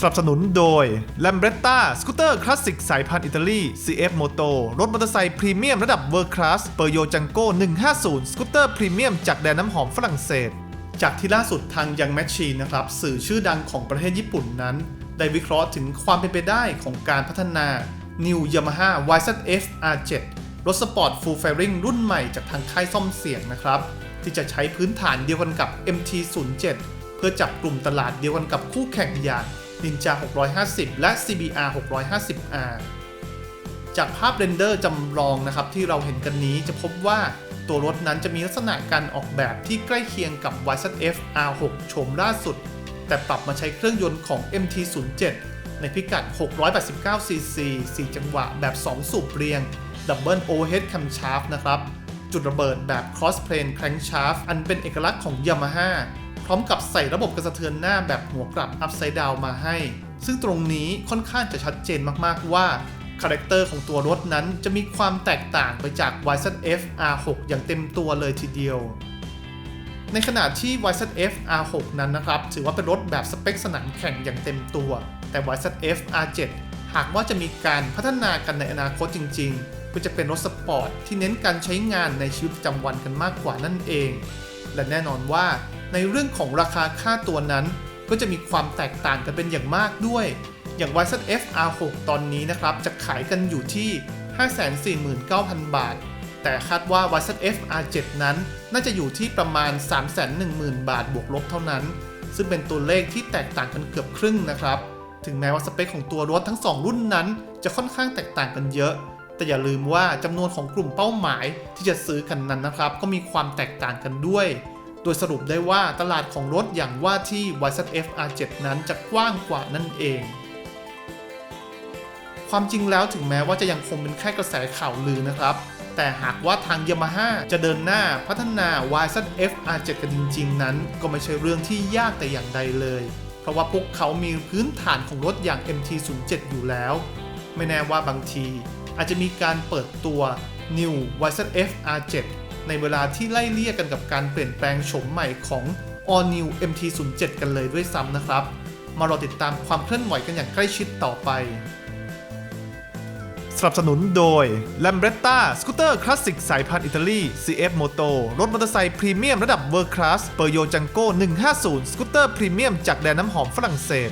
สนับสนุนโดย l a m b r e t t a สกูตเตอร์คลาสสิกสายพันธุ์อิตาลี CF Moto รถมอเตอร์ไซค์พรีเมียมระดับ World Class เปอร์โยจังโก้150 สกูตเตอร์พรีเมียมจากแดนน้ำหอมฝรั่งเศส จากที่ล่าสุดทางยังแมชชีนนะครับ สื่อชื่อดังของประเทศญี่ปุ่นนั้น ได้วิเคราะห์ถึงความเป็นไปได้ของการพัฒนา New Yamaha YZF R7 รถสปอร์ต Full Fairing รุ่นใหม่จากทางค่ายซ่อมเสียงนะครับ ที่จะใช้พื้นฐานเดียวกันกับ MT07 เพื่อจับกลุ่มตลาดเดียวกันกับคู่แข่งอย่าง Ninja 650 และ CBR 650R จากภาพเรนเดอร์จำลองนะครับที่เราเห็นกันนี้จะพบว่าตัวรถนั้นจะมีลักษณะการออกแบบที่ใกล้เคียงกับ YZF R6 โฉมล่าสุด แต่ปรับมาใช้เครื่องยนต์ของ MT07 ในพิกัด 689cc 4 จังหวะแบบ 2 สูบเรียง Double Overhead Camshaft นะครับ จุดระเบิดแบบ Cross Plane Crankshaft อันเป็นเอกลักษณ์ของ Yamaha พร้อมกับใส่ระบบกระสะเทือนหน้าแบบหัวกลับ Upside Down มาให้ ซึ่งตรงนี้ค่อนข้างจะชัดเจนมากๆว่าคาแรคเตอร์ของตัวรถนั้นจะมีความแตกต่างไปจาก YZF R6 อย่างเต็มตัวเลยทีเดียว ในขณะที่ YZF R6 นั้นนะครับ ถือว่าเป็นรถแบบสเปคสนามแข่งอย่างเต็มตัว แต่ YZF R7 หากว่าจะมีการพัฒนากันในอนาคตจริง ๆ ก็จะเป็นรถสปอร์ตที่เน้นการใช้งานในชีวิตประจำวันกันมากกว่านั่นเอง และแน่นอนว่าในเรื่องของราคาค่าตัวนั้น ก็จะมีความแตกต่างกันเป็นอย่างมากด้วย อย่าง YZF R6 ตอนนี้นะครับ จะขายกันอยู่ที่ 549,000 บาท แต่คาดว่า YZF R7 นั้นน่าจะอยู่ที่ประมาณ 310,000 บาทบวกลบเท่านั้น ซึ่งเป็นตัวเลขที่แตกต่างกันเกือบครึ่งนะครับ ถึงแม้ว่าสเปคของตัวรถทั้ง 2 รุ่นนั้น จะค่อนข้างแตกต่างกันเยอะแต่อย่าลืมว่าจำนวนของกลุ่มเป้าหมายที่จะซื้อกันนั้นนะครับ ก็มีความแตกต่างกันด้วย ดยสรุปได้ว่าตลาดของรถอย่างว่าที่ YZF R7 นั้นจะกว้างกว่านั่นเอง ความจริงแล้วถึงแม้ว่าจะยังคงเป็นแค่กระแสข่าวลือนะครับ แต่หากว่าทาง Yamaha จะเดินหน้าพัฒนา YZF R7 กันจริง ๆ นั้น ก็ไม่ใช่เรื่องที่ยากแต่อย่างใดเลย เพราะว่าพวกเขามีพื้นฐานของรถอย่าง MT07 อยู่แล้ว ไม่แน่ว่าบางที อาจจะมีการเปิดตัว New YZF R7 ในเวลาที่ไล่เลี่ยกันกับการเปลี่ยนแปลงโฉมใหม่ของ All New MT07 กันเลยด้วยซ้ำนะครับ มารอติดตามความเคลื่อนไหวกันอย่างใกล้ชิดต่อไป สนับสนุนโดย l a m b r e t t a สกูตเตอร์คลาสสิกสายพันธุ์อิตาลี CF Moto รถมอเตอร์ไซค์พรีเมียมระดับ World Class เปอร์โยจังโก้150 สกูตเตอร์พรีเมียมจากแดนน้ำหอมฝรั่งเศส